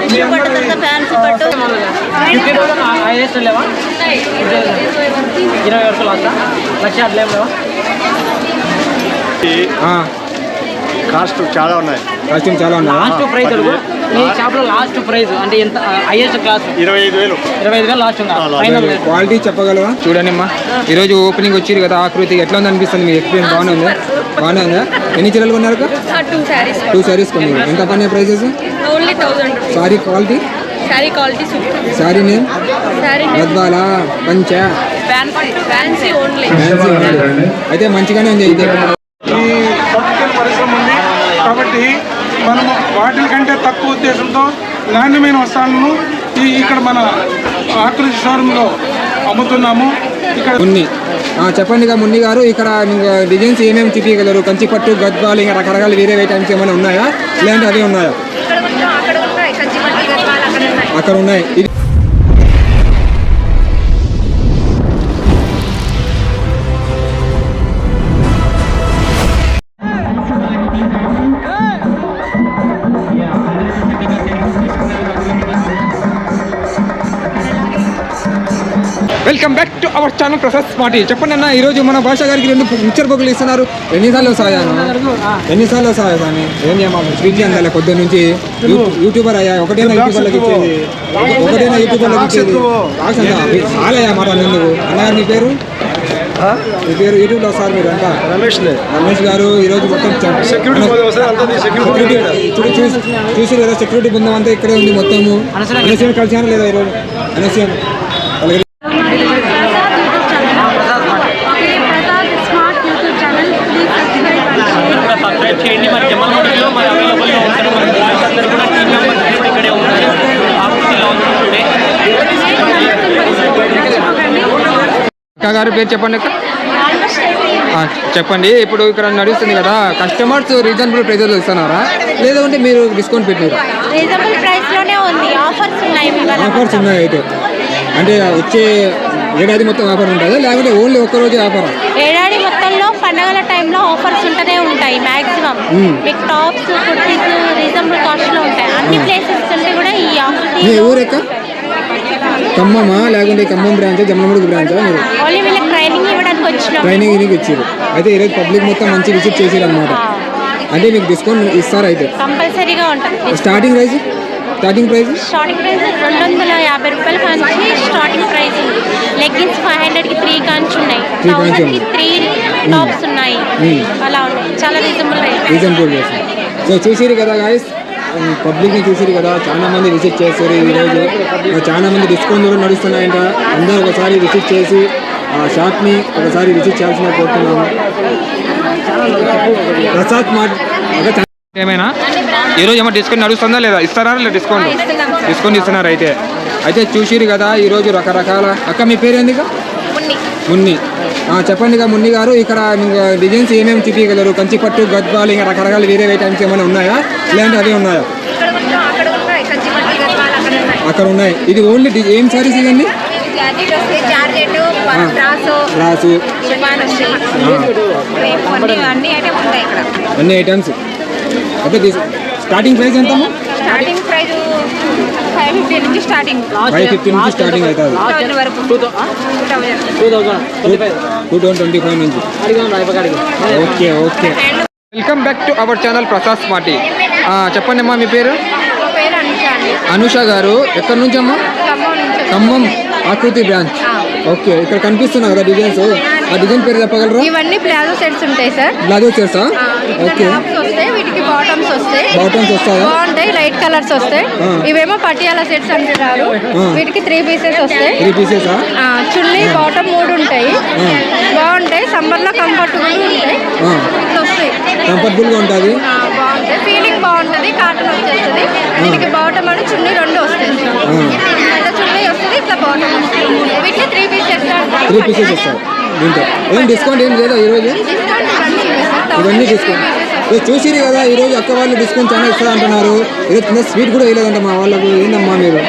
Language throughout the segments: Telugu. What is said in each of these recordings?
టిష్యూ పట్టు తర్వాత ఫ్యాన్సీ పట్టు. ఇరవై వరకు లక్ష కాస్ట్ చాలా ఉన్నాయి. కాస్ట్యూమ్ చాలా ఉన్నా లాస్ట్ ప్రైస్ అడుగు ఈ షాప్లో లాస్ట్ ప్రైస్ అంటే ఎంత హైయెస్ట్ క్లాస్ ఇరవై ఐదు వేలు. ఇరవై ఐదు వేలు లాస్ట్. క్వాలిటీ చెప్పగలవా? చూడండి అమ్మా ఈరోజు ఓపెనింగ్ వచ్చింది కదా ఆకృతి. ఎట్లా ఉంది అనిపిస్తుంది మీ ఎక్స్పీరియన్స్ బాగానే ఉంది? బాగానే ఉందా? ఎన్ని చీరలు కొన్నారు టూ శారీస్ శారీస్ కొన్నారు ఎంత పడినాయి prices sari quality sari quality super sari name Gadwal పంచ. ఫ్యాన్ ఫ్యాన్సీ ఓన్లీ ఫ్యాన్సీ అయితే మంచిగానే ఉంది. పరిశ్రమ ఉంది. కాబట్టి మనము వాటి కంటే తక్కువ ఉద్దేశంతో నాణ్యమైన వస్త్రాలను ఈ ఇక్కడ మన ఆకృతి షోరూంలో అమ్ముతున్నాము. ఇక్కడ మున్ని. ఆ, చెప్పండి ఇక మున్ని గారు ఇక్కడ డిజైన్స్ ఏమేమి చూపించగలరు కంచి పట్టు గద్వాలు ఇంకా రకరకాల వేరే ఐటమ్స్ ఏమైనా ఉన్నాయా? లేదంటే అవే ఉన్నాయా? అక్కడ ఉన్నాయి. Welcome back to our channel Prasad smarty చెప్పండి అన్న ఈరోజు మన భాష గారికి రెండు మిక్చర్ బొగ్గులు ఇస్తున్నారు ఎన్నిసార్లు సాయాను ఎన్నిసార్లు సాయా స్వామి? ఏం చేయమా స్వీట్ అందాలి పొద్దున్న నుంచి. యూట్యూబర్ అయ్యా ఒకటేనా యూట్యూబర్లకు ఇచ్చేది? ఒకటేనా యూట్యూబర్లకు ఇచ్చేది? చాలయ్యా మాట ఎందుకు అన్నగారు మీ పేరు? మీ పేరు యూట్యూబ్లో వస్తారు మీరు అంతా? రమేష్ రమేష్ గారు ఈరోజు మొత్తం సెక్యూరిటీ పోతే వస్తే అంతా సెక్యూరిటీ చూడు చూసి చూసి లేదా సెక్యూరిటీ బృందం అంతా ఇక్కడే ఉంది మొత్తము. కలిసాను లేదా ఈరోజు? అనసూయ అలాగే Prasad smart YouTube channel subscribe చేయండి. మరి జమ్మలమూడిలో మరి అవైలబుల్గా ఉంటారు మన బాయ్స్ అందరూ కూడా టీమ్ మెంబర్స్ కూడా ఇక్కడే ఉన్నారు ఆకృతి లాంచ్ టుడే అక్క గారి పేరు చెప్పండి చెప్పండి. ఇప్పుడు ఇక్కడ నడుస్తుంది కదా. కస్టమర్స్ రీజనబుల్ ప్రైజెస్ ఇస్తున్నారా? లేదంటే మీరు డిస్కౌంట్ పెట్టారు రీజనబుల్ ప్రైస్లోనే ఉంది. ఆఫర్స్ ఉన్నాయి ఇవాళ ఆఫర్స్ ఉన్నాయి అయితే. అంటే వచ్చే ఏడాది మొత్తం ఆఫర్ ఉంటుందా? లేకుంటే ఓన్లీ ఒక్క రోజే ఆఫర్ ఏడాది పండగల టైంలో ఆఫర్స్ ఉంటూనే ఉంటాయి మాక్సిమం. మీకు టాప్స్ కుర్తీస్ రీజనబుల్ కాస్ట్లో ఉంటాయి. అన్ని ప్లేసెస్ ఉంటే కూడా ఈ ఆఫర్ ఊరెక్క ఖమ్మమా? లేకుంటే ఖమ్మం బ్రాంచ్ జమ్మలమూడికి బ్రాంచా మీరు? ఓన్లీ వీళ్ళకి ట్రైనింగ్ ఇవ్వడానికి వచ్చినాం. ట్రైనింగ్ ఇనికి ఇచ్చారు. అయితే ఈరోజు పబ్లిక్ మొత్తం మంచి విజిట్ చేసారు అనమాట అంటే మీకు డిస్కౌంట్ ఇస్తారా అయితే? కంపల్సరీగా ఉంటుంది. Starting price? Starting price starting price రెండు వందల యాభై రూపాయల కాంచి స్టార్టింగ్ ప్రైస్ ఉంది. లెగ్గిన్స్ ఫైవ్ హండ్రెడ్కి త్రీ కాంచి ఉన్నాయి. Three కాంచి థౌసండ్కి ఉన్నాయి. త్రీ టాప్స్ ఉన్నాయి. Hmm. అలా ఉన్నాయి. చాలా రీజనబుల్ రేట్ రీజనబుల్ చేసి సో చూసిరు కదా గాయస్ పబ్లిక్ని చూసిరు కదా. చాలా మంది విజిట్ చేస్తారు ఈరోజు చాలా మంది డిస్కౌంట్ కూడా నడుస్తున్నాయంట. అందరూ ఒకసారి విజిట్ చేసి ఆ షాప్ని ఒకసారి విజిట్ చేయాల్సిన కోరుతున్నాము. ప్రసాద్ మార్ట్ ఏమైనా? ఈరోజు ఏమో డిస్కౌంట్ నడుస్తుందా లేదా? ఇస్తారా లేదా డిస్కౌంట్ డిస్కౌంట్ ఇస్తున్నారు అయితే? అయితే చూసిరు కదా ఈరోజు రకరకాల అక్క మీ పేరు ఎందుకు మున్ని. ఆ, చెప్పండి ఇక మున్ని గారు ఇక్కడ డిజైన్స్ ఏమేమి చూపించగలరు కంచి పట్టు గద్వాలు ఇంకా రకరకాల వేరే ఐటమ్స్ ఏమైనా ఉన్నాయా? లేదంటే అవే ఉన్నాయా? అక్కడ ఉన్నాయి. ఇది ఓన్లీ ఏం సారీస్ ఇదండి? రాసు అన్ని ఐటమ్స్ స్టార్టింగ్ ప్రైస్ ఎంత స్టార్టింగ్ ప్రైస్ ఫైవ్ ఫిఫ్టీ నుంచి స్టార్టింగ్ ఫైవ్ ఫిఫ్టీ నుంచి స్టార్టింగ్ అవుతుంది టూ థౌసండ్ ట్వంటీ ఫైవ్ నుంచి. Okay okay welcome back to our channel Prasad smarty చెప్పండి అమ్మా మీ పేరు? మా పేరు అనుష గారు. ఎక్కడి నుంచి అమ్మా? ఖమ్మం ఆకృతి బ్రాంచ్. ఓకే ఇక్కడ కనిపిస్తున్నాయి కదా డిజైన్స్? ఆ డిజైన్ పేరు చెప్పగలరా? ఇవన్నీ ప్లాజో సెట్స్ ఉంటాయి సార్. చేస్తా ఇట్లా ఓకే టాప్స్ వస్తాయి వీటికి బాటమ్స్ వస్తాయి. బాగుంటాయి లైట్ కలర్స్ వస్తాయి. ఇవేమో పటియాలా సెట్స్ అంటున్నారు. వీటికి త్రీ పీసెస్ వస్తాయి. చున్నీ బాటమ్ మూడు ఉంటాయి. బాగుంటాయి. సమ్మర్లో కంఫర్టబుల్ ఉంటాయి. కంఫర్టబుల్గా ఉంటుంది బాగుంటాయి. ఫీలింగ్ బాగుంటది కాటన్ వచ్చేస్తుంది. దీనికి బాటమ్ అని చున్నీ రెండు వస్తాయి. ఇట్లా చున్నీ వస్తుంది ఇట్లా బాటమ్ వస్తుంది. వీటిని త్రీ పీసెస్ త్రీ పీసెస్ వస్తాయి. ఏం డిస్కౌంట్ ఏం లేదా ఈరోజు? ఇవన్నీ డిస్కౌంట్ ఇది చూసిరు కదా ఈరోజు అక్క వాళ్ళు డిస్కౌంట్ చాలా ఇస్తారు అంటున్నారు. ఈరోజు కింద స్వీట్ కూడా వేయలేదంట మా వాళ్ళకు. ఏందమ్మా మీరు?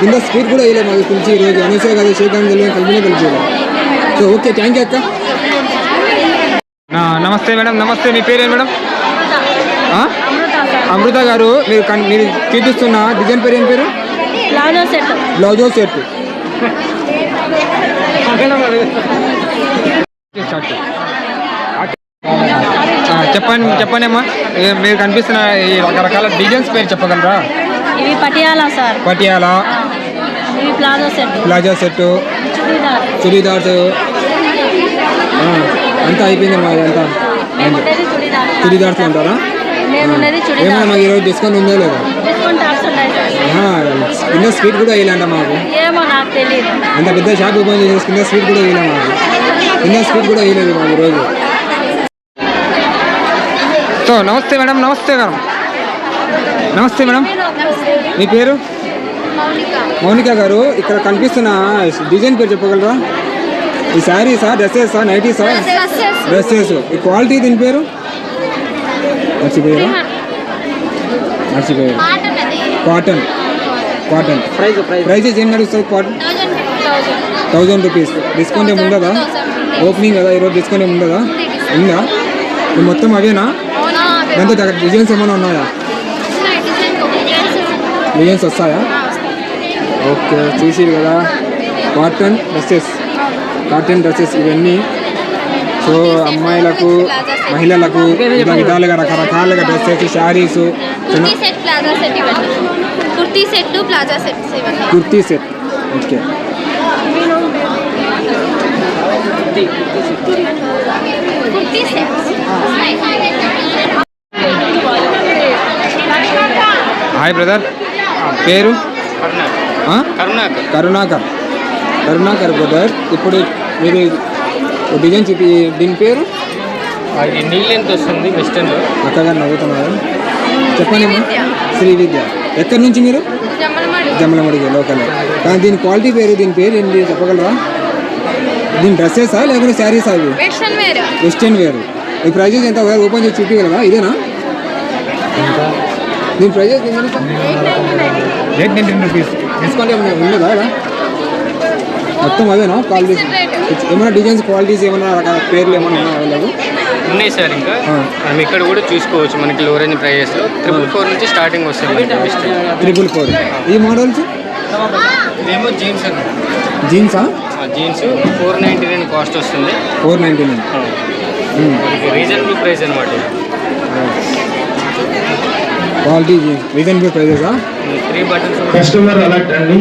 కింద స్వీట్ కూడా వేయలేదు మాకు పిలిచి ఈరోజు అనేసే కదా శ్రీకాంత్ తెలియని కలిపినే కలిపి సో ఓకే థ్యాంక్ యూ అక్క. నమస్తే మేడం నమస్తే. మీ పేరేం మేడం? అమృత గారు మీరు కన్- మీరు చూపిస్తున్న డిజైన్ పేరు ఏం పేరు? సెట్ బ్లౌజో సెట్ చెప్పండి చెప్పండి అమ్మా మీరు కనిపిస్తున్న ఈ రకరకాల డిజైన్స్ పేరు చెప్పగలరా? ఇవి పటియాలా సార్. పటియాలా? ఇవి palazzo set palazzo set churidar. Churidars అంతా అయిపోయిందమ్మా ఇదంతా మేముండేది చుడీదార్ చుడీదార్స్ అంటారా? ఏమన్నా మాకు ఈరోజు డిస్కౌంట్ ఉందో లేదా? కింద స్వీట్ కూడా వేయాలంట మాకు. అంత పెద్ద షాప్ ఓపెన్ చేసి కింద స్వీట్ కూడా వేయలేము మాకు. కింద స్వీట్ కూడా వేయలేదు మాకు ఈరోజు. సో నమస్తే మేడం నమస్తే మేడం. నమస్తే మేడం. మీ పేరు? మౌనిక గారు. ఇక్కడ కనిపిస్తున్న డిజైన్ పేరు చెప్పగలరా? ఈ శారీసా డ్రెస్సెసా నైటీసా డ్రెస్సెస్. ఈ క్వాలిటీ దీని పేరు? మర్చిపోయారా? మర్చిపోయారు? కాటన్. కాటన్. ప్రైస్ ప్రైజెస్ ఏం నడుస్తుంది కాటన్ థౌజండ్ రూపీస్. డిస్కౌంట్ ఏమి ఉండదా? ఓపెనింగ్ కదా ఈరోజు డిస్కౌంట్ ఏమి ఉండదా? ఉందా? మొత్తం అవేనా? దాంతో దగ్గర డిజైన్స్ ఏమైనా ఉన్నాయా డిజైన్స్ వస్తాయా ఓకే చూసి కదా కాటన్ డ్రెస్సెస్ కాటన్ డ్రెస్సెస్ ఇవన్నీ సో అమ్మాయిలకు మహిళలకు వివిధ విధాలుగా రకరకాలుగా dresses saris kurti set palazzo set ఇవన్నీ కుర్తీ సెట్ ప్లాజా సెట్స్ ఇవన్నీ kurti set okay kurti sets hi brother. పేరు? కరుణాకర్ కరుణాకర్. కరుణాకర్ బ్రదర్. ఇప్పుడు మీరు డిజైన్ చూపి దీని పేరు? నీళ్ళు ఎంత వస్తుంది వెస్టర్న్లో అక్కగా నవ్వుతున్నారు. చెప్పండి శ్రీ విద్య. ఎక్కడి నుంచి మీరు? జమ్మలమడిగి. లోకల్. కానీ దీని క్వాలిటీ పేరు దీని పేరు ఏంటి చెప్పగలరా? దీని డ్రెస్సెసా లేకుంటే శారీసా ఇవి? Western wear. Western wear. ఈ ప్రైజెస్ ఎంత? ఓపెన్ చేసి చూపించగలరా ఇదేనా? దీని prices eight ninety rupees discount ఏమైనా ఉండదా ఇలా మొత్తం అదేనా క్వాలిటీస్ ఏమైనా డిజైన్స్ క్వాలిటీస్ ఏమైనా రకాల పేర్లు ఏమైనా ఉన్నాయా అవైలబుల్ ఉన్నాయి సార్ ఇంకా. మనం ఇక్కడ కూడా చూసుకోవచ్చు మనకి low. Range prices triple four నుంచి స్టార్టింగ్ వస్తుంది ట్రిపుల్ ఫోర్ ఈ మోడల్స్ ఇదేమో జీన్స్ అండి జీన్సా jeans four ninety nine cost వస్తుంది. Four ninety nine reasonable price అనమాట క్వాలిటీ జీన్స్ రీజనబుల్ ప్రైజెసా త్రీ బటన్స్ కస్టమర్ అలర్ట్ అండి.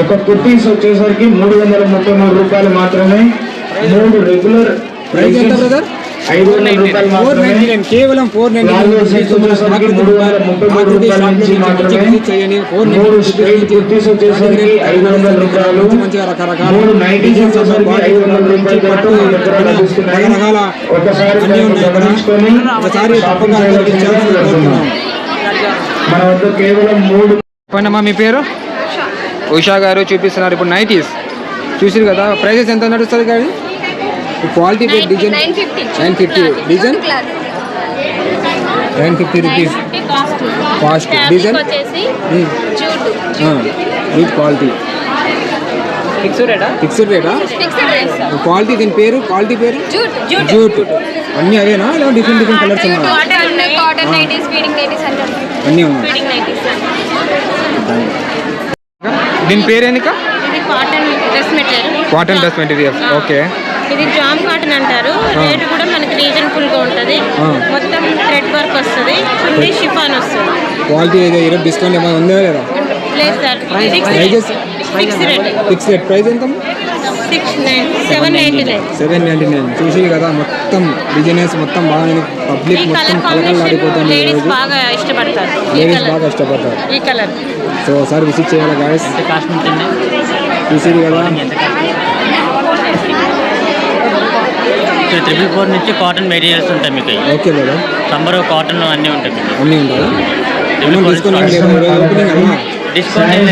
ఒక కుర్తీస్ వచ్చేసరికి మూడు వందల ముప్పై మూడు రూపాయలు మాత్రమే. మూడు రెగ్యులర్ ప్రైస్ ఎంత బ్రదర్ ఐదు వందల రూపాయలు మాత్రమే కేవలం ఫోర్ మూడు స్ట్రైట్ కుర్తీస్ వచ్చేసరికి ఐదు వందల రూపాయలు మూడు నైటీస్ వచ్చేసరికి ఐదు వందల రూపాయలు తీసుకున్నాయి ఒకసారి. గమనించుకొని. మన వద్ద కేవలం మూడు మీ పేరు ఉషా గారు చూపిస్తున్నారు ఇప్పుడు నైటీస్ చూసిరు కదా ప్రైజెస్ ఎంత నడుస్తుంది కానీ quality design nine fifty design nine fifty rupees cost cost design వచ్చేసి జూట్ విత్ క్వాలిటీ ఫిక్స్డ్ రేటా ఫిక్స్డ్ రేటా క్వాలిటీ దీని పేరు? క్వాలిటీ పేరు? జూట్ అన్నీ అవేనా? లేదా. డిఫరెంట్ డిఫరెంట్ కలర్స్ ఉన్నాయి. అన్నీ ఉన్నాయి. దీని పేరు ఎన్నిక ఇది cotton dress material cotton dress materials okay ఇది జామ్ కాటన్ అంటారు. రేట్ కూడా మనకి రీజనబుల్గా ఉంటది. మొత్తం థ్రెడ్ వర్క్ వస్తుంది. చున్నీ షిఫాన్ వస్తుంది. క్వాలిటీ ఏదో డిస్కౌంట్ ఏమైనా ఉందా లేదా? లేదు sir. Prices fix rate. Fix rate. Price ఎంత? సెవెన్ నైన్టీ నైన్ చూసి కదా మొత్తం డిజైనర్స్ మొత్తం బాగా పబ్లిక్ మొత్తం లేడీస్ బాగా ఇష్టపడతారు. ఈ లేడీస్ కలర్. బాగా ఇష్టపడతారు. ఈ కలర్. సో ఒకసారి విజిట్ చేయాలి గాయస్ కాస్ట్ ఉంటుంది? కదా ట్రిపుల్ ఫోర్ నుంచి కాటన్ మెటీరియల్స్ ఉంటాయి మీకు. Okay madam. సమ్మర్ కాటన్ అన్నీ ఉంటాయి మీకు. అన్నీ ఉంటాయా? డిస్కౌంట్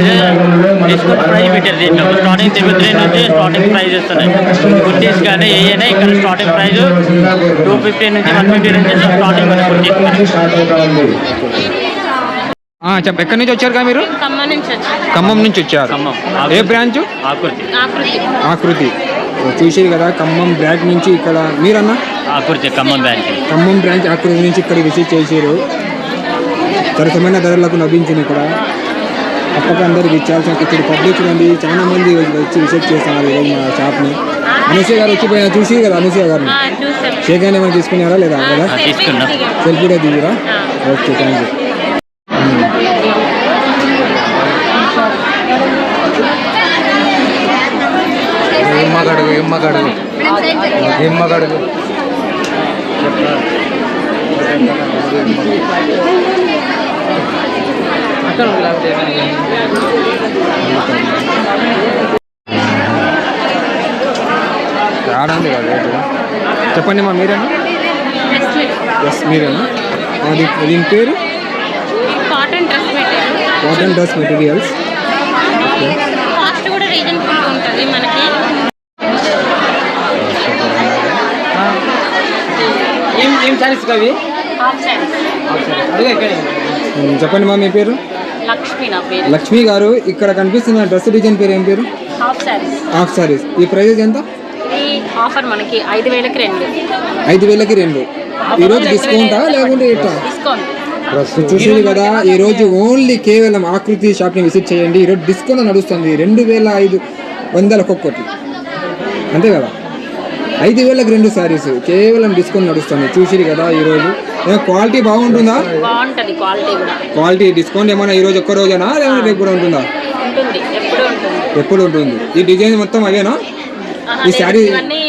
డిస్కౌంట్ ప్రైస్ పెట్టారు దీంట్లో. స్టార్టింగ్ త్రిబుల్ త్రీ నుంచి స్టార్టింగ్ ప్రైస్ ఇస్తున్నాయి కుర్తీస్ కానీ ఏదైనా ఇక్కడ స్టార్టింగ్ ప్రైస్ టూ ఫిఫ్టీ నుంచి వన్ ఫిఫ్టీ నుంచి స్టార్టింగ్ కుర్తీస్ చెప్ప ఎక్కడి నుంచి వచ్చారు కదా మీరు? ఖమ్మం నుంచి వచ్చి ఖమ్మం నుంచి వచ్చారు. ఖమ్మం. ఏ బ్రాంచ్? ఆకృతి ఆకృతి చూసేది కదా ఖమ్మం బ్రాంచ్ నుంచి ఇక్కడ మీరన్నా? ఆకృతి ఖమ్మం బ్యాంక్ ఖమ్మం బ్రాంచ్ ఆకృతి నుంచి ఇక్కడ విజిట్ చేసారు. సరసమైన ధరలకు లభించింది ఇక్కడ. తప్పక అందరికి ఇచ్చాల్సిన ఇక్కడ పబ్లిక్ చూడండి చాలా మంది వచ్చి విజిట్ చేస్తున్నారు ఈరోజు మా షాప్ని. అనసూయ గారు వచ్చిపోయినా చూసి కదా అనసూయ గారిని? షేక్ హ్యాండ్ ఏమైనా తీసుకున్నారా లేదా? కదా తీసుకున్నా. సెల్ఫీ కూడా దిగురా ఓకే థ్యాంక్ యూ ఆడంది కదా రేటు? చెప్పండి మా మీరేనా? ఎస్ మీరేనా? అది దీని పేరు? Cotton dress material cotton dress materials cost కూడా రీజనబుల్ ఉంటుంది మనకి. ఏం ఏం శారీస్ చెప్పండి మా మీ పేరు? లక్ష్మి నా పేరు. లక్ష్మి గారు ఇక్కడ కనిపిస్తున్న డ్రెస్ డిజైన్ పేరు ఏం పేరు? హాఫ్ శారీస్ సారీస్ ఈ ప్రైజెస్ ఎంత? ఆఫర్ మనకి ఐదు వేలకి రెండు. ఐదు వేలకి రెండు. ఈరోజు డిస్కౌంటా లేకుంటే ఎట్లా? డిస్కౌంట్ చూసింది కదా ఈ రోజు ఓన్లీ కేవలం ఆకృతి షాప్ని విజిట్ చేయండి. ఈరోజు డిస్కౌంట్ నడుస్తుంది. రెండు వేల ఐదు వందలకు ఒక్కటి అంతే కదా? ఐదు వేలకు రెండు శారీస్ కేవలం డిస్కౌంట్ నడుస్తుంది. చూసిరు కదా ఈరోజు. క్వాలిటీ బాగుంటుందా? బాగుంటుంది క్వాలిటీ కూడా. క్వాలిటీ డిస్కౌంట్ ఏమైనా ఈరోజు ఒక్క రోజేనా? లేకపోతే రేపు కూడా ఉంటుందా? ఉంటుంది. ఎప్పుడు ఉంటుంది. ఎప్పుడు ఉంటుంది. ఈ డిజైన్ మొత్తం అవేనా? ఈ శారీ ఇవన్నీ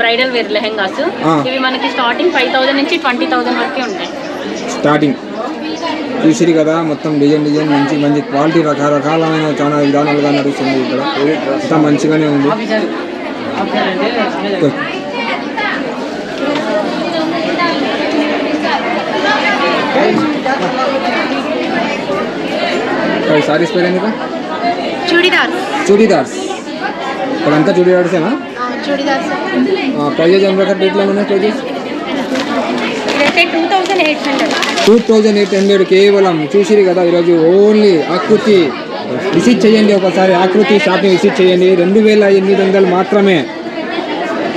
బ్రైడల్ వేర్ లెహెంగాస్. ఇవి మనకి స్టార్టింగ్ ఫైవ్ థౌసండ్ నుంచి ట్వంటీ థౌసండ్ వరకు ఉంటాయి. స్టార్టింగ్. చూసిరు కదా మొత్తం డిజైన్ డిజైన్ మంచి మంచి క్వాలిటీ రకరకాలమైన చాలా విధానాలుగా నడుస్తుంది ఇక్కడ. అంతా మంచిగానే ఉంది. సారీస్ పేరు ఎందుకు చూడిదార్ చూడీదార్స్. ఇక్కడంతా చూడీదార్సేనా చూడిదార్స్ ప్రైజెస్ ప్రకారం రేట్లు ఏమన్నా prices? Two thousand eight hundred కేవలం చూసిరు కదా ఈరోజు ఓన్లీ ఆకృతి. విజిట్ చేయండి ఒకసారి ఆకృతి షాప్ని విజిట్ చేయండి. రెండు వేల ఎనిమిది వందలు మాత్రమే.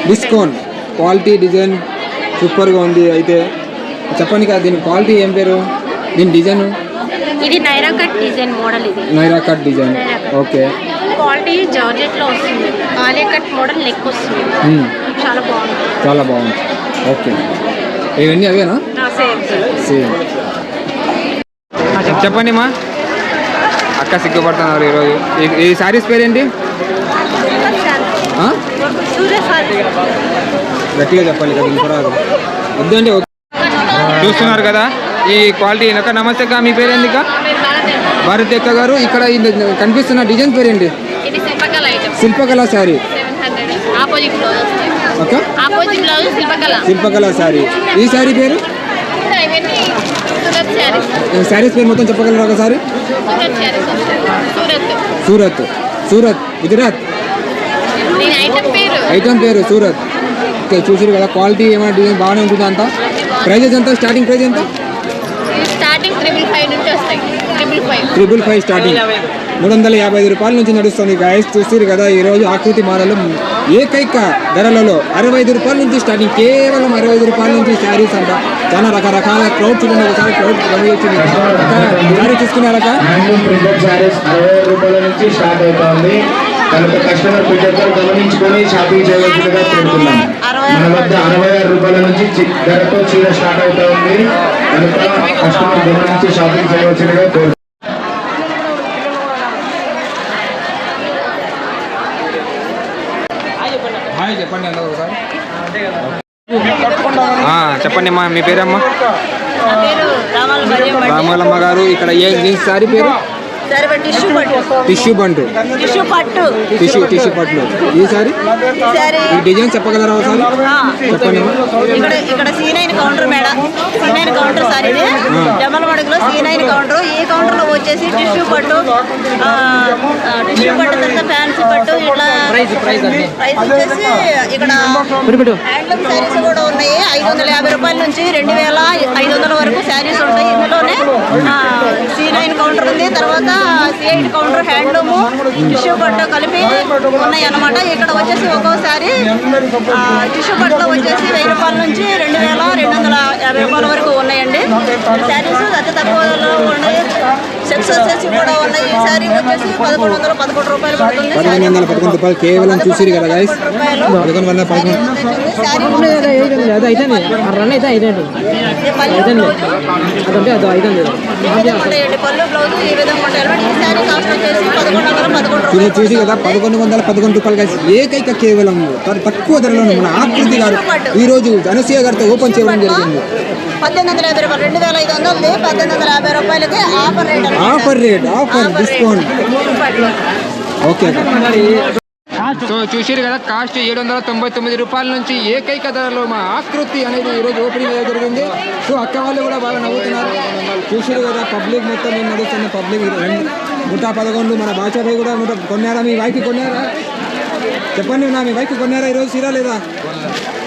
డిస్కౌంట్. క్వాలిటీ డిజైన్ సూపర్గా ఉంది అయితే. చెప్పండి కదా దీని క్వాలిటీ ఏం పేరు? దీని డిజైన్? ఇది నైరా కట్ డిజైన్ మోడల్ ఇది. Naira cut design. Okay. Quality జార్జెట్లో వస్తుంది. ఆలియా కట్ మోడల్ నెక్ వస్తుంది. మ్మ్. చాలా బాగుంటుంది చాలా బాగుంది. ఓకే. ఇవన్నీ అవేనా? సేమ్ చెప్పండి మా. అక్క సిగ్గుపడుతున్నారు ఈరోజు. ఈ- శారీస్ పేరేంటి? గట్టిగా చెప్పాలి కదా వద్దండి. చూస్తున్నారు కదా? ఈ క్వాలిటీ అక్క నమస్తే అక్క మీ పేరేంది అక్క భారతి అక్క గారు ఇక్కడ కనిపిస్తున్న డిజైన్ పేరేంటి? శిల్పకళ శారీ. శిల్పకళ. శారీ. ఈ శారీ పేరు? శారీస్ పేరు మొత్తం చెప్పగలరా ఒకసారి సూరత్ సూరత్. సూరత్. సూరత్. గుజరాత్ ఐటమ్ పేరు. పేరు సూరత్. ఓకే చూసిరు కదా క్వాలిటీ ఏమైనా డిజైన్ బాగానే ఉంటుందా అంతా? ప్రైజెస్ ఎంత? స్టార్టింగ్ ప్రైస్ ఎంత? స్టార్టింగ్ ట్రిపుల్ ఫైవ్ నుంచి వస్తాయి. Triple five triple five starting మూడు వందల యాభై ఐదు రూపాయల నుంచి నడుస్తుంది గాయస్ చూసిరు కదా ఈ రోజు ఆకృతి మారలు ఏకైక ధరలలో అరవై ఐదు రూపాయల నుంచి స్టార్టింగ్ కేవలం అరవై ఐదు రూపాయల నుంచి శారీస్ అంట. చాలా రకరకాల క్రౌడ్ చూడండి ఒకసారి క్రౌడ్ గమనించింది శారీ రూపాయల నుంచి స్టార్ట్ అవుతోంది. కనుక కస్టమర్ ప్రతి ఒక్కరు గమనించుకొని షాపింగ్ చేయవలసిందిగా కోరుతున్నాం మన వద్ద అరవై ఆరు రూపాయల నుంచి ధరతో చీర స్టార్ట్ అవుతా ఉంది. కనుక కస్టమర్ గమనించి షాపింగ్ చేయవలసిందిగా కోరుతున్నాం చెప్పండి అమ్మా మీ పేరమ్మా? రామలమ్మ గారు ఇక్కడ ఏ సారీ పేరు? సరే టిష్యూ పట్టు. టిష్యూ బంటు టిష్యూ పట్టు. టిష్యూ టిష్యూ పట్లు ఈ సారీ? సరే ఈ డిజైన్ చెప్పగలరా ఒకసారి? చెప్పండి. ఇక్కడ ఇక్కడ C nine counter madam. C nine counter sir ఇది. జమల మడుగులో సీ నైన్ కౌంటర్. ఈ కౌంటర్లో వచ్చేసి టిష్యూ పట్టు. టిష్యూ పట్టు తర్వాత ఫ్యాన్సీ పట్టు. ఇట్లా ప్రైస్ ప్రైస్ వచ్చేసి ఇక్కడ హ్యాండ్లూమ్ శారీస్ కూడా ఉన్నాయి. ఐదు వందల యాభై రూపాయల నుంచి రెండు వేల ఐదు వందల వరకు శారీస్ ఉంటాయి ఇందులోనే. సీ నైన్ కౌంటర్ ఉంది. తర్వాత సి కౌంటర్ హ్యాండ్లూము టిష్యూ పట్టు కలిపి ఉన్నాయి అన్నమాట ఇక్కడ వచ్చేసి ఒక్కోసారి టిష్యూ పట్టులో వచ్చేసి వెయ్యి రూపాయల నుంచి రెండు వేల రెండు వందల యాభై రూపాయల వరకు ఉన్నాయండి. శారీస్ అతి తక్కువలో ఉన్నాయి. కేవలం చూసిరు కదా అయితే చూసి కదా పదకొండు వందల పదకొండు రూపాయలు గైస్ ఏకైక కేవలం తక్కువ ధరలో మన ఆకృతి గారు ఈ రోజు ధనసీయ గారితో ఓపెన్ చేయడం జరిగింది పద్దెనిమిది వందల యాభై రెండు వేల ఐదు వందలు పద్దెనిమిది వందల యాభై రూపాయలకి offer rate offer rate offer. Discount okay so చూసారు కదా కాస్ట్ ఏడు వందల తొంభై తొమ్మిది రూపాయల నుంచి ఏకైక ధరలో మా ఆకృతి అనేది ఈరోజు ఓపెనింగ్ అయ్యే జరిగింది. సో అక్క వాళ్ళు కూడా బాగా నవ్వుతున్నారు. చూసారు కదా పబ్లిక్ మొత్తం నేను నడుస్తున్న పబ్లిక్ నూట పదకొండు మన భాషపై కూడా నూట కొన్నారా? మీ బైక్ కొన్నారా? చెప్పండి నా మీ బైక్ కొన్నారా ఈరోజు సీరా లేదా?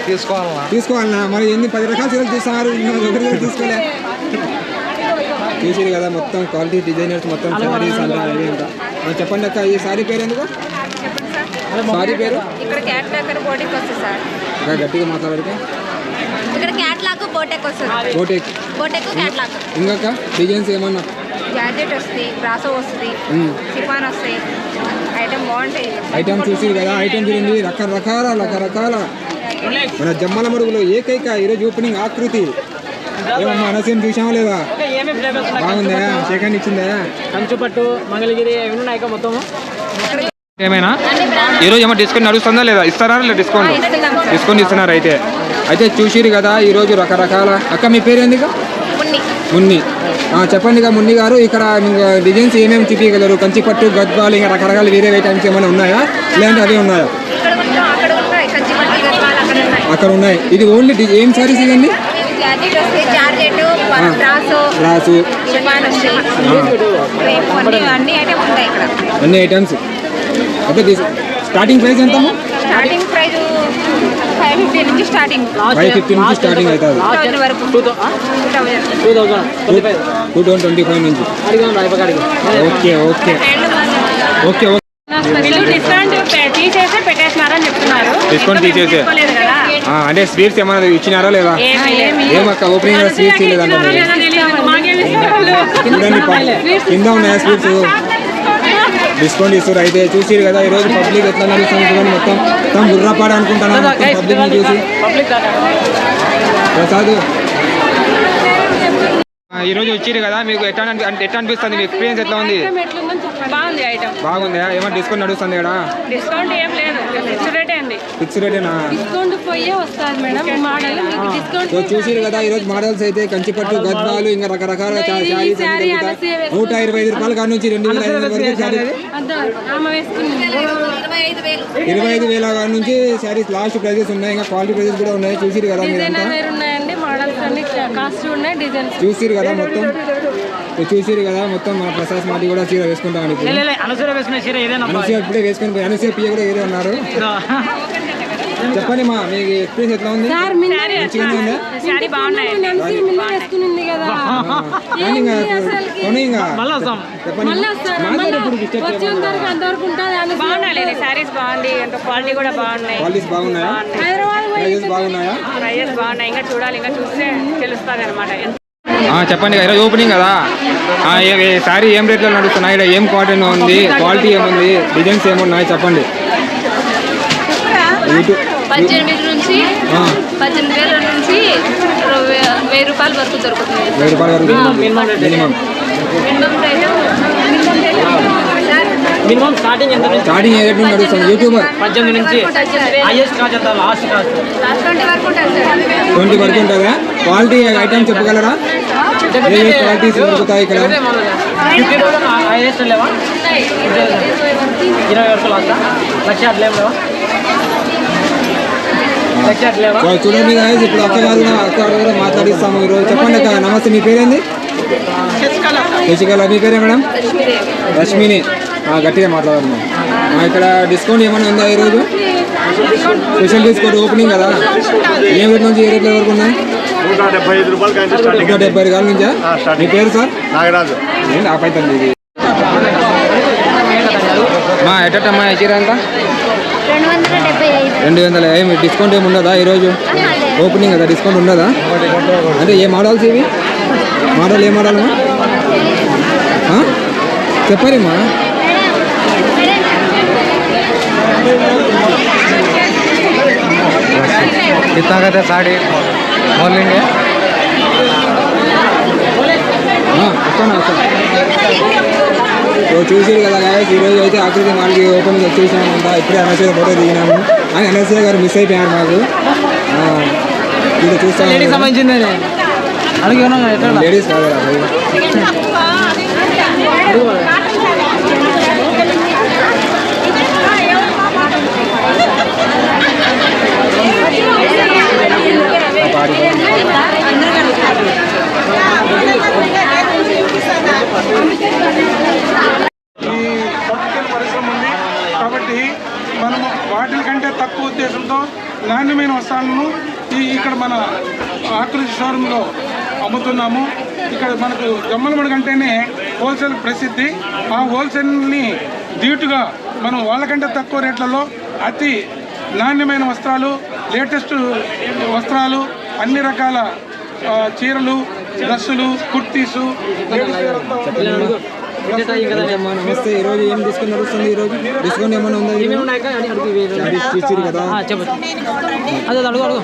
తీసుకోవాలన్నా. తీసుకోవాలన్నా. మరి ఎన్ని పది రకాల చీరలు తీస్తున్నారు? తీసుకోలే. చూసారు కదా మొత్తం క్వాలిటీ డిజైనర్స్ మొత్తం సారీస్ అంతా ఆ, చెప్పండి అక్క ఈ సారీ పేరు ఎందుకు? సారీ. పేరు? ఇక్కడ క్యాట్లాక్ బోటెక్ వస్తుంది సార్. ఇంకా గట్టిగా మాట్లాడితే ఇక్కడ క్యాట్లాక్ బోటెక్ వస్తుంది. బోటెక్. ఇంకొక డిజైన్స్ ఏమన్నా? గ్యాడ్జెట్ వస్తుంది బ్రాసో వస్తుంది. సిఫాన్ వస్తాయి. ఐటమ్ బాగుంటాయి. ఐటమ్ చూసి కదా ఐటమ్ చూడండి రకరకాల రకరకాల. మన జమ్మల మడుగులో ఏకైక ఈరోజు ఓపెనింగ్ ఆకృతి. ఏమమ్మా అనసీం చూసామా లేదా? బాగుందా సెకండ్ ఇచ్చిందా కంచుపట్టు మంగళగిరి అవి ఉన్నాయి మొత్తము? ఏమైనా? ఈరోజు డిస్కౌంట్ నడుస్తుందా లేదా? ఇస్తారా లేదా డిస్కౌంట్ డిస్కౌంట్ ఇస్తున్నారు అయితే? అయితే చూసిరు కదా ఈరోజు రకరకాల అక్క మీ పేరు ఎందుకు? ఉన్ని మున్ని. ఆ, చెప్పండి ఇక మున్ని గారు. ఇక్కడ డిజైన్స్ ఏమేమి చూపించగలరు కంచిపట్టు గద్వాలు ఇంకా రకరకాల వేరే ఐటమ్స్ ఏమైనా ఉన్నాయా? లేదంటే అవే ఉన్నాయా? అక్కడ ఉంటాయి కంచిపట్టి గద్వాలు అక్కడ ఉన్నాయి. ఇది ఓన్లీ ఏం సారీస్ ఇదండి? అన్ని ఐటమ్స్ స్టార్టింగ్ ప్రైస్ ఎంత స్టార్టింగ్ ప్రైస్ ఫైవ్ ఫిఫ్టీ నుంచి స్టార్టింగ్. ఫైవ్ ఫిఫ్టీ నుంచి స్టార్టింగ్ అవుతుంది. థౌసండ్ వరకు. Two two thousand two thousand twenty five two thousand twenty five నుంచి. అడిగాం రాయపక అడిగాం. Okay okay. ఓకే ఓకే వీళ్ళు డిస్కౌంట్ పె- తీసేసి పెట్టేసినారని చెప్తున్నారు. డిస్కౌంట్ తీసేసే. కదా అంటే స్వీట్స్ ఏమైనా ఇచ్చినారా లేదా? ఏమీ లేదు. ఏమక్క ఓపెనింగ్లో స్వీట్స్ లేదంట ఇచ్చినారో లేదో తెలియదు. మాకేం ఇస్తారు? వాళ్ళు? చూడండి ప- కింద ఉన్నాయా స్వీట్స్? డిస్కౌంట్ ఇస్తారు అయితే చూసిరు కదా ఈ రోజు పబ్లిక్ ఎట్లా నడుస్తుంది చూడండి మొత్తం. మొత్తం బుర్రపాడు అనుకుంటున్నాను మొత్తం పబ్లిక్ చూసి ప్రసాద్. ఆ, ఈ రోజు వచ్చిరు కదా మీకు ఎట్లా ఎట్లా అనిపిస్తుంది? మీ ఎక్స్పీరియన్స్ ఎట్లా ఉంది. బాగుంది ఐటమ్. బాగుందా. ఏమైనా డిస్కౌంట్ నడుస్తుంది ఇక్కడ డిస్కౌంట్ ఏం లేదు. ఫిక్స్ రేటే రేటేనా డిస్కౌంట్ పోయే వస్తుంది మేడం మోడల్ మీకు డిస్కౌంట్ సో చూసిరు కదా ఈ రోజు మోడల్స్ అయితే కంచిపట్టు గద్వాలు ఇంకా రకరకాల శారీస్ నూట ఇరవై ఐదు రూపాయల కాడ నుంచి రెండు వేల ఐదు వందల వరకు శారీ. ఇరవై ఐదు వేలు. కాడ నుంచి శారీస్ లాస్ట్ ప్రైజెస్ ఉన్నాయి ఇంకా క్వాలిటీ ప్రైజెస్ కూడా ఉన్నాయి. చూసిరు కదా ఉన్నాయండి మోడల్స్ అన్ని కాస్ట్ ఉన్నాయి డిజైన్స్ చూసిరు కదా మొత్తం? చూసిరు కదా మొత్తం మన ప్రసాద్ మాటి కూడా చీర ఇదేనా అనసూయ ఇప్పుడే వేసుకొని అనసూయ పియ్య కూడా ఏదో ఉన్నారు చెప్పండి మా మీకు ఎక్స్పీరియన్స్ ఎట్లా ఉంది? మంచిగా ఉందా? శారీ కదా. బాగున్నాయి శారీస్ బాగుంది. అంత క్వాలిటీ కూడా బాగున్నాయి. క్వాలిటీస్ బాగున్నాయా? ప్రైజెస్ బాగున్నాయా? ప్రైజెస్ బాగున్నాయి. ఇంకా చూడాలి ఇంకా చూస్తే తెలుస్తుంది అనమాట ఆ, చెప్పండి ఈరోజు ఓపెనింగ్ కదా? ఆ, ఏ- రేట్లో నడుస్తున్నాయి? ఇక్కడ ఏం క్వాలిటీ ఉంది? క్వాలిటీ ఏముంది? డిజైన్స్ ఏమున్నాయి? చెప్పండి. పద్దెనిమిది నుంచి పద్దెనిమిది వేల నుంచి వే- వెయ్యి రూపాయల వరకు దొరుకుతుంది. వెయ్యి రూపాయల వరకు మినిమం. స్టార్టింగ్ ఎంత నుంచి? స్టార్టింగ్ ఏ రేట్ నుండి నడుస్తుంది? యూట్యూబర్? పద్దెనిమిది నుంచి హైయెస్ట్ కాస్ట్ ఎంత లాస్ట్ ట్వంటీ వరకు ఉంటుంది క్వాలిటీ ఐటమ్ చెప్పగలరా? ఏ క్వాలిటీస్ దొరుకుతాయి ఇక్కడ? ఫిఫ్టీ థౌసండ్ హైయెస్ట్ లేవా? ఇరవై వరకు లాస్ట్? లక్ష అట్లేం లేవా? చూడండి guys, ఇప్పుడు అక్క గారు కూడా- అక్క కూడా మాట్లాడిస్తాము ఈరోజు. చెప్పండి అక్క నమస్తే మీ పేరేంది? శశికళ. మీ పేరే మేడం? రష్మిని. ఆ, గట్టిగా మాట్లాడమ్మా ఇక్కడ డిస్కౌంట్ ఏమైనా ఉందా ఈరోజు? స్పెషల్ డిస్కౌంట్ ఓపెనింగ్ కదా? ఏ రేట్ నుంచి ఏ రేట్ల వరకు ఉన్నాయి? నూట డెబ్బై ఐదు రూపాయలు డెబ్బై కాల నుంచా? ఆ, starting. మీ పేరు సార్? నాగరాజు. ఆపైతుంది మా ఎట్టమ్మా చీర ఎంత రెండు వందల డెబ్బై ఐదు రెండు వందల ఏమి డిస్కౌంట్ ఏమి ఉండదా ఈరోజు ఓపెనింగ్ కదా డిస్కౌంట్ ఉండదా అంటే ఏ మోడల్స్ ఇవి మోడల్ ఏ మోడల్ మా ఆ? చెప్పండి మా कितना कहते साड़ी बोल लेंगे ఆ, వస్తాను వస్తాను సో చూసారు కదా guys, ఈ రోజు అయితే ఆకృతి మాల్కి ఓపెన్ వచ్చేసామంట ఇప్పుడే అనసూయ ఫోటో దిగినాము. అని అనసూయ గారు మిస్ అయిపోయారు మాకు. ఇది చూస్తాను సంబంధించిందే లేడీస్ కాదు అది ఈ పట్టుకెళ్ళ పరిశ్రమ ఉంది కాబట్టి మనము వాటి కంటే తక్కువ ఉద్దేశంతో నాణ్యమైన వస్త్రాలను ఈ ఇక్కడ మన ఆకృతి షోరూంలో అమ్ముతున్నాము. ఇక్కడ మనకు జమ్మలమడి కంటేనే హోల్సేల్ ప్రసిద్ధి. ఆ హోల్సేల్ని ధీటుగా మనం వాళ్ళకంటే తక్కువ రేట్లలో అతి నాణ్యమైన వస్త్రాలు లేటెస్ట్ వస్త్రాలు అన్ని రకాల చీరలు డ్రెస్సులు కుర్తీసు నమస్తే ఈ రోజు ఏం డిస్కౌంట్ నడుస్తుంది ఈ రోజు? డిస్కౌంట్ ఏమైనా ఉందా ఇచ్చిర్రు కదా. అదే అడుగు అడుగు.